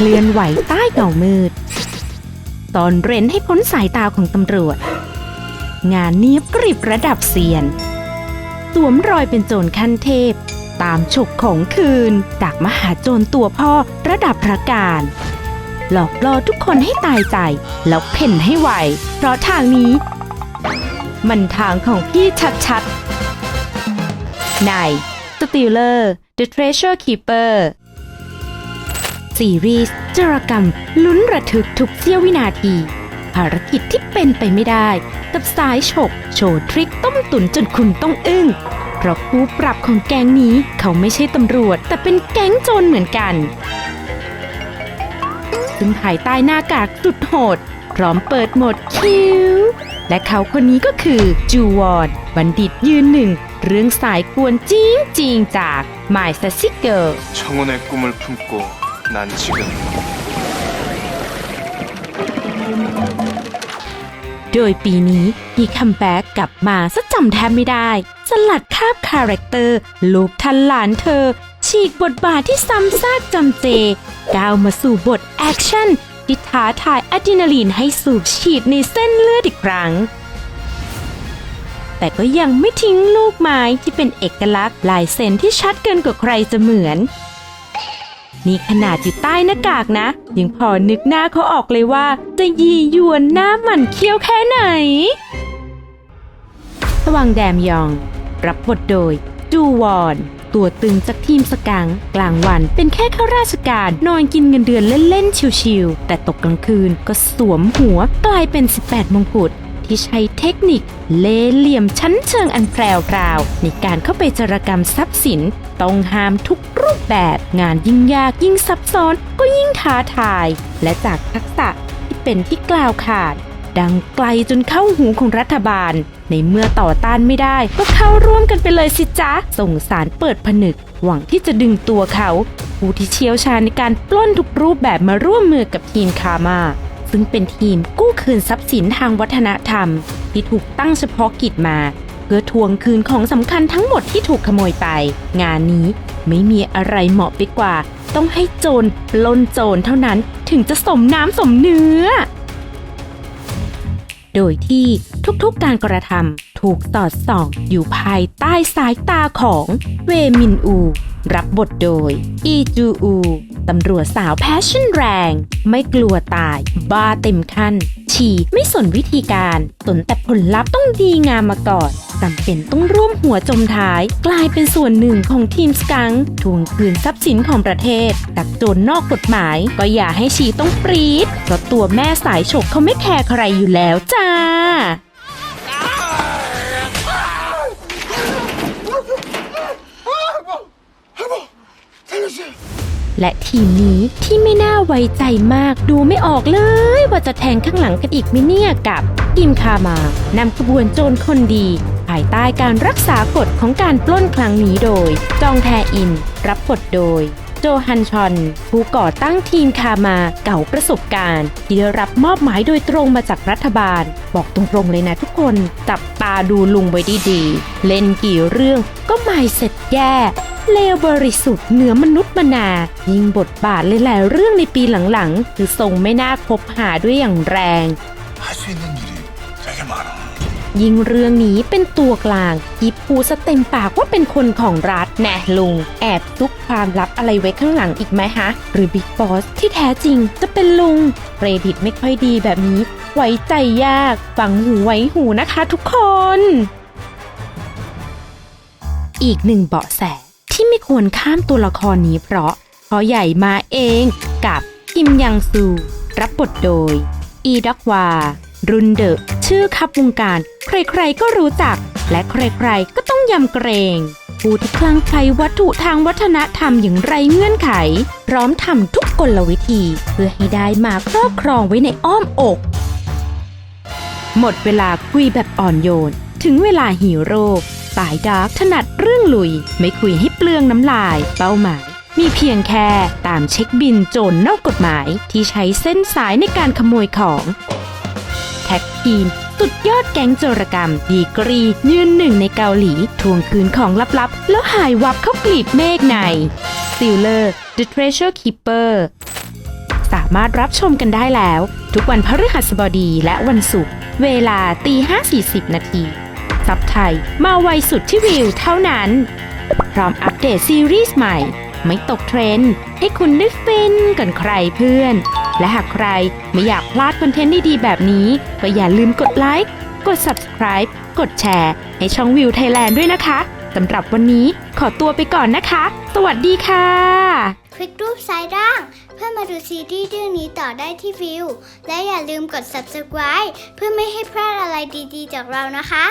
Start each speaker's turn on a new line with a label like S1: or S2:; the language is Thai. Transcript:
S1: เคลื่อนไหวใต้เงามืด ตอนเร้นให้พ้นสายตาของตำรวจ งานเนียบกริบระดับเซียนสวมรอยเป็นโจรขั้นเทพ ตามฉกของคืนจากมหาโจรตัวพ่อระดับพระการ หลอกล่อทุกคนให้ตายใจ แล้วเพ่นให้ไว เพราะทางนี้ มันทางของพี่ชัดๆใน Stealer The Treasure Keeper ซีรีส์จรกรรมลุ้นระทึกทุกเสี้ยววินาที ภารกิจที่เป็นไปไม่ได้ กับสายฉก โชว์ทริคต้มตุ๋นจนคุณต้องอึ้ง เพราะผู้ปรับของแก๊งนี้เขาไม่ใช่ตำรวจ แต่เป็นแก๊งโจรเหมือนกัน ซึ่งภายใต้หน้ากากสุดโหด พร้อมเปิดโหมดคิว และเขาคนนี้ก็คือจูวอน บัณฑิตยืนหนึ่ง เรื่องสายกวนจริงจริงๆจาก My Sassy Girl
S2: 청혼의 꿈을 품고 난 지금
S1: โดยปีนี้มีคัมแบ็กกลับมาซะจำแทบไม่ได้ สลัดคาบคาแรคเตอร์ ลูกทันหลานเธอ ฉีกบทบาทที่ซ้ำซากจำเจ ก้าวมาสู่บทแอคชั่น ที่ท้าทายอะดรีนาลีนให้สูบฉีดในเส้นเลือดอีกครั้ง แต่ก็ยังไม่ทิ้งลูกไม้ที่เป็นเอกลักษณ์ลายเซ็นที่ชัดเกินกว่าใครจะเหมือน นี่ขนาดอยู่ใต้หน้ากากนะ ยังพอนึกหน้าเขาออกเลยว่า จะยียวนหน้าหมันเคี้ยวแค่ไหนสว่างแดมยอง รับบทโดย จูวอน ตัวตึงจากทีมสกัง กลางวันเป็นแค่ข้าราชการนอนกินเงินเดือนเล่นๆ ชิวๆ แต่ตกกลางคืนก็สวมหัวกลายเป็น 18 มงกุฎ ที่ใช้เทคนิคเล่เหลี่ยมชั้นเชิงอันแพรวพราวในการเข้าไปจารกรรมทรัพย์สิน ต้องห้ามทุกรูปแบบ งานยิ่งยากยิ่งซับซ้อนก็ยิ่งท้าทาย และจากทักษะที่เป็นที่กล่าวขาด ดังไกลจนเข้าหูของรัฐบาล ในเมื่อต่อต้านไม่ได้ ก็เข้าร่วมกันไปเลยสิจ๊ะส่งสารเปิดผนึก หวังที่จะดึงตัวเขา ผู้ที่เชี่ยวชาญในการปล้นทุกรูปแบบมาร่วมมือกับทีมคามา ซึ่งเป็นทีมกู้คืนทรัพย์สินทางวัฒนธรรม ที่ถูกตั้งเฉพาะกิจมา เพื่อทวงคืนของสำคัญทั้งหมดที่ถูกขโมยไป งานนี้ไม่มีอะไรเหมาะไปกว่า ต้องให้โจรล้นโจรเท่านั้นถึงจะสมน้ำสมเนื้อ โดยที่ ทุกๆการกระทำถูกสอดส่องอยู่ภายใต้สายตาของเวมินอู รับบทโดย อีจูอูตำรวจสาวแพชชั่นแรง ไม่กลัวตาย บ้าเต็มขั้น ฉี่ไม่สนวิธีการ สนแต่ผลลัพธ์ต้องดีงามมาก่อนจำเป็นต้องร่วมหัวจมท้าย กลายเป็นส่วนหนึ่งของทีมสกังทวงคืนทรัพย์สินของประเทศจากโจรนอกกฎหมาย ก็อย่าให้ชีต้องปรีดเพราะตัวแม่สายฉกเขาไม่แคร์ใครอยู่แล้วจ้า และทีมนี้ที่ไม่น่าไว้ใจมากดูไม่ออกเลย ว่าจะแทงข้างหลังกันอีกไหมเนี่ยกับทีมคามานำขบวนโจรคนดี ภายใต้การรักษากฎของการปล้นครั้งนี้โดย จองแทอิน รับบทโดย โจฮันชอน ผู้ก่อตั้งทีมคามาเก่าประสบการณ์ที่ได้รับมอบหมายโดยตรงมาจากรัฐบาล บอกตรงๆเลยนะทุกคนจับตาดูลุงไว้ดีๆ เล่นกี่เรื่องก็ไม่เสร็จแย่ เลวบริสุทธิ์เหนือมนุษย์มนา ยิงบทบาทหลายๆเรื่องในปีหลังๆ คือทรงไม่น่าคบหาด้วยอย่างแรงยิงเรื่องนี้เป็นตัวกลางยิบปูสเต็มปากว่าเป็นคนของรัฐแน่ลุง แอบซุกความลับอะไรไว้ข้างหลังอีกไหมฮะ หรือบิ๊กบอสที่แท้จริงจะเป็นลุงเครดิตไม่ค่อยดีแบบนี้ ไว้ใจยากฟังหูไว้หูนะคะทุกคน อีกหนึ่งเบาะแส ควรข้ามตัวละครนี้เพราะเพราะใหญ่มาเองกับคิมยังซู รับบทโดย อีดักวา รุนเดอะชื่อคับวงการ ใครๆก็รู้จัก และใครๆก็ต้องยำเกรงผู้ที่คลั่งไคล้วัตถุทางวัฒนธรรมอย่างไรเงื่อนไข พร้อมทำทุกกลวิธี เพื่อให้ได้มาครอบครองไว้ในอ้อมอก หมดเวลาคุยแบบอ่อนโยน ถึงเวลาฮีโร่ สายดาร์กถนัดเรื่องลุย ไม่คุยให้เปลืองน้ำลาย เป้าหมาย มีเพียงแค่ตามเช็คบินโจรนอกกฎหมายที่ใช้เส้นสายในการขโมยของแท็กทีมสุดยอดแก๊งโจรกรรม ดีกรี ยืนหนึ่งในเกาหลี ทวงคืนของลับๆ แล้วหายวับเข้ากลีบเมฆใน s e a l e r The Treasure Keeper ามารถรับชมกันได้แล้ว ทุกวันพฤหัสบดีและวันศุกร์เวลาตี5.40 นาที ซับไทย มาไวสุดที่วิวเท่านั้น พร้อมอัปเดตซีรีส์ใหม่ ไม่ตกเทรนด์ให้คุณได้ฟินก่อนใครเพื่อน และหากใครไม่อยากพลาดคอนเทนต์ดีๆแบบนี้ ก็อย่าลืมกดไลค์กด subscribe กดแชร์ให้ช่องวิวไทยแลนด์ด้วยนะคะสำหรับวันนี้ขอตัวไปก่อนนะคะ สวัสดีค่ะ
S3: คลิกรูปซ้ายล่าง เพื่อมาดูซีรีส์เรื่องนี้ต่อได้ที่วิว และอย่าลืมกด subscribe เพื่อไม่ให้พลาดอะไรดีๆ จากเรานะคะ